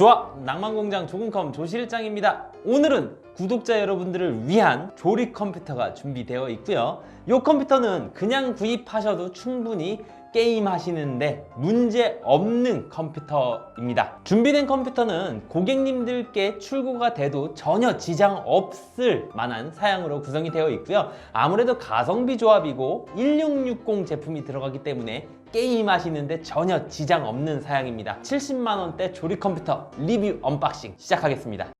좋아 낭만공장 조금컴 조실장입니다. 오늘은 구독자 여러분들을 위한 조립 컴퓨터가 준비되어 있고요. 이 컴퓨터는 그냥 구입하셔도 충분히 게임 하시는데 문제 없는 컴퓨터입니다. 준비된 컴퓨터는 고객님들께 출고가 돼도 전혀 지장 없을 만한 사양으로 구성이 되어 있고요. 아무래도 가성비 조합이고 1660 제품이 들어가기 때문에 게임 하시는데 전혀 지장 없는 사양입니다. 70만원대 조립 컴퓨터 리뷰 언박싱 시작하겠습니다.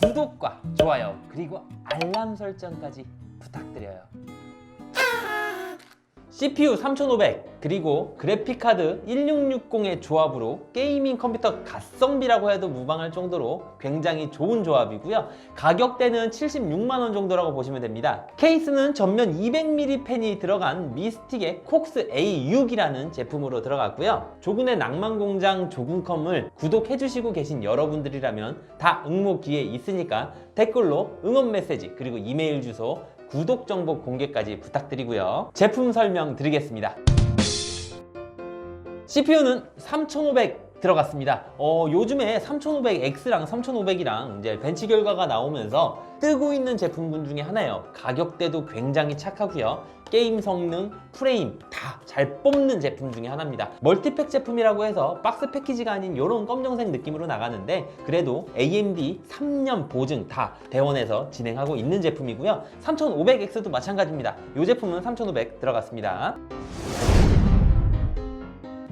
구독과 좋아요 그리고 알람 설정까지 부탁드려요 CPU 3500 그리고 그래픽카드 1660의 조합으로 게이밍 컴퓨터 가성비라고 해도 무방할 정도로 굉장히 좋은 조합이고요. 가격대는 76만원 정도라고 보시면 됩니다. 케이스는 전면 200mm 펜이 들어간 미스틱의 콕스 A6이라는 제품으로 들어갔고요. 조근의 낭만공장 조근컴을 구독해주시고 계신 여러분들이라면 다 응모기에 있으니까 댓글로 응원 메시지 그리고 이메일 주소 구독 정보 공개까지 부탁드리고요. 제품 설명 드리겠습니다. CPU는 3500 들어갔습니다. 어, 요즘에 3500X랑 3500이랑 이제 벤치 결과가 나오면서 뜨고 있는 제품군 중에 하나예요. 가격대도 굉장히 착하고요. 게임 성능, 프레임 다 잘 뽑는 제품 중에 하나입니다. 멀티팩 제품이라고 해서 박스 패키지가 아닌 이런 검정색 느낌으로 나가는데 그래도 AMD 3년 보증 다 대원해서 진행하고 있는 제품이고요. 3500X도 마찬가지입니다. 이 제품은 3500 들어갔습니다.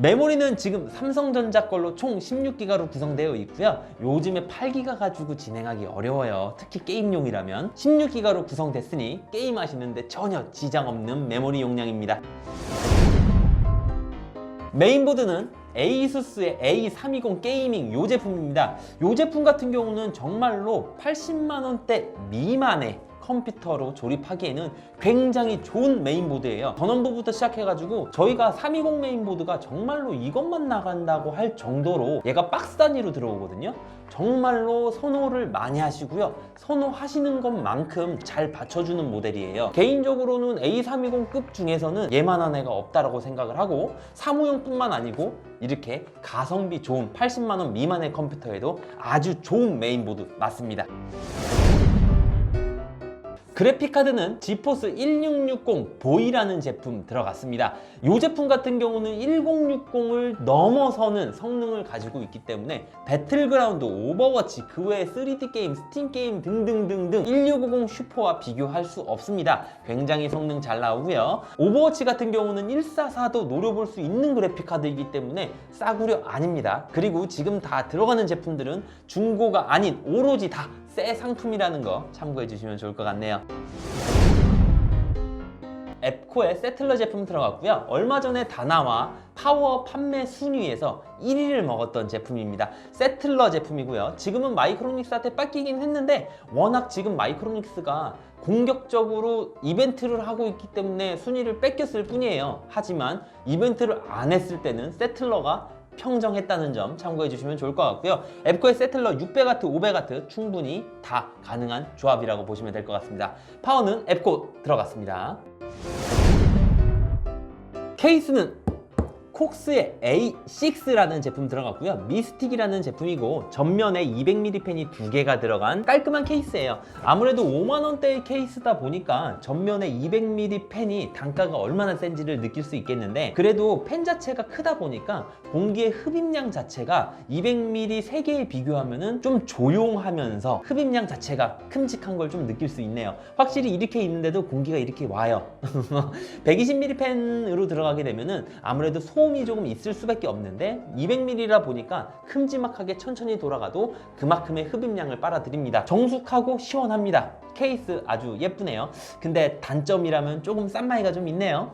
메모리는 지금 삼성전자 걸로 총 16기가로 구성되어 있고요. 요즘에 8기가 가지고 진행하기 어려워요. 특히 게임용이라면 16기가로 구성됐으니 게임하시는데 전혀 지장 없는 메모리 용량입니다. 메인보드는 에이수스의 A320 게이밍 요 제품입니다. 요 제품 같은 경우는 정말로 80만 원대 미만의 컴퓨터로 조립하기에는 굉장히 좋은 메인보드예요. 전원부부터 시작해가지고 저희가 320 메인보드가 정말로 이것만 나간다고 할 정도로 얘가 박스 단위로 들어오거든요. 정말로 선호를 많이 하시고요. 선호하시는 것만큼 잘 받쳐주는 모델이에요. 개인적으로는 A320급 중에서는 얘만한 애가 없다라고 생각을 하고 사무용뿐만 아니고 이렇게 가성비 좋은 80만 원 미만의 컴퓨터에도 아주 좋은 메인보드 맞습니다. 그래픽카드는 지포스 1660 보이라는 제품 들어갔습니다. 이 제품 같은 경우는 1060을 넘어서는 성능을 가지고 있기 때문에 배틀그라운드, 오버워치, 그 외에 3D 게임, 스팀 게임 등등등등 1650 슈퍼와 비교할 수 없습니다. 굉장히 성능 잘 나오고요. 오버워치 같은 경우는 144도 노려볼 수 있는 그래픽카드이기 때문에 싸구려 아닙니다. 그리고 지금 다 들어가는 제품들은 중고가 아닌 오로지 다 새 상품이라는 거 참고해 주시면 좋을 것 같네요. 앱코의 세틀러 제품 들어갔고요. 얼마 전에 다나와 파워 판매 순위에서 1위를 먹었던 제품입니다. 세틀러 제품이고요. 지금은 마이크로닉스한테 뺏기긴 했는데 워낙 지금 마이크로닉스가 공격적으로 이벤트를 하고 있기 때문에 순위를 뺏겼을 뿐이에요. 하지만 이벤트를 안 했을 때는 세틀러가 평정했다는 점 참고해 주시면 좋을 것 같고요. 앱코의 세틀러 600W, 500W 충분히 다 가능한 조합이라고 보시면 될 것 같습니다. 파워는 앱코 들어갔습니다. 케이스는 콕스의 A6라는 제품 들어갔고요. 미스틱이라는 제품이고 전면에 200mm 펜이 두 개가 들어간 깔끔한 케이스예요. 아무래도 5만 원대의 케이스다 보니까 전면에 200mm 펜이 단가가 얼마나 센지를 느낄 수 있겠는데 그래도 펜 자체가 크다 보니까 공기의 흡입량 자체가 200mm 3개에 비교하면은 좀 조용하면서 흡입량 자체가 큼직한 걸 좀 느낄 수 있네요. 확실히 이렇게 있는데도 공기가 이렇게 와요. 120mm 펜으로 들어가게 되면은 아무래도 소 음이 조금 있을 수밖에 없는데 200mm라 보니까 큼지막하게 천천히 돌아가도 그만큼의 흡입량을 빨아들입니다. 정숙하고 시원합니다. 케이스 아주 예쁘네요. 근데 단점이라면 조금 싼 마이가 좀 있네요.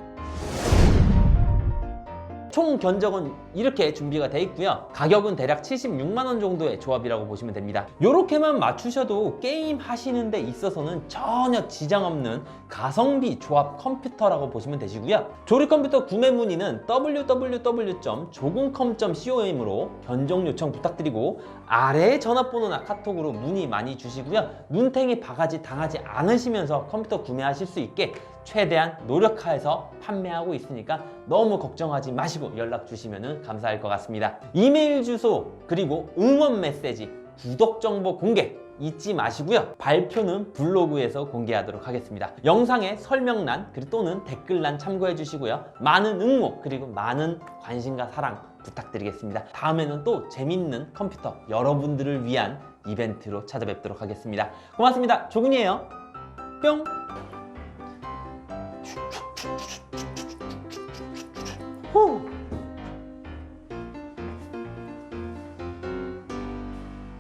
총 견적은 이렇게 준비가 돼 있고요. 가격은 대략 76만 원 정도의 조합이라고 보시면 됩니다. 이렇게만 맞추셔도 게임 하시는 데 있어서는 전혀 지장 없는 가성비 조합 컴퓨터라고 보시면 되시고요. 조립 컴퓨터 구매 문의는 www.조금컴.com으로 견적 요청 부탁드리고 아래 전화번호나 카톡으로 문의 많이 주시고요. 눈탱이 바가지 당하지 않으시면서 컴퓨터 구매하실 수 있게 최대한 노력하여서 판매하고 있으니까 너무 걱정하지 마시고 연락 주시면 감사할 것 같습니다. 이메일 주소 그리고 응원 메시지, 구독 정보 공개 잊지 마시고요. 발표는 블로그에서 공개하도록 하겠습니다. 영상의 설명란 그리고 또는 댓글란 참고해 주시고요. 많은 응모 그리고 많은 관심과 사랑 부탁드리겠습니다. 다음에는 또 재밌는 컴퓨터 여러분들을 위한 이벤트로 찾아뵙도록 하겠습니다. 고맙습니다. 조근이에요. 뿅. Thank you.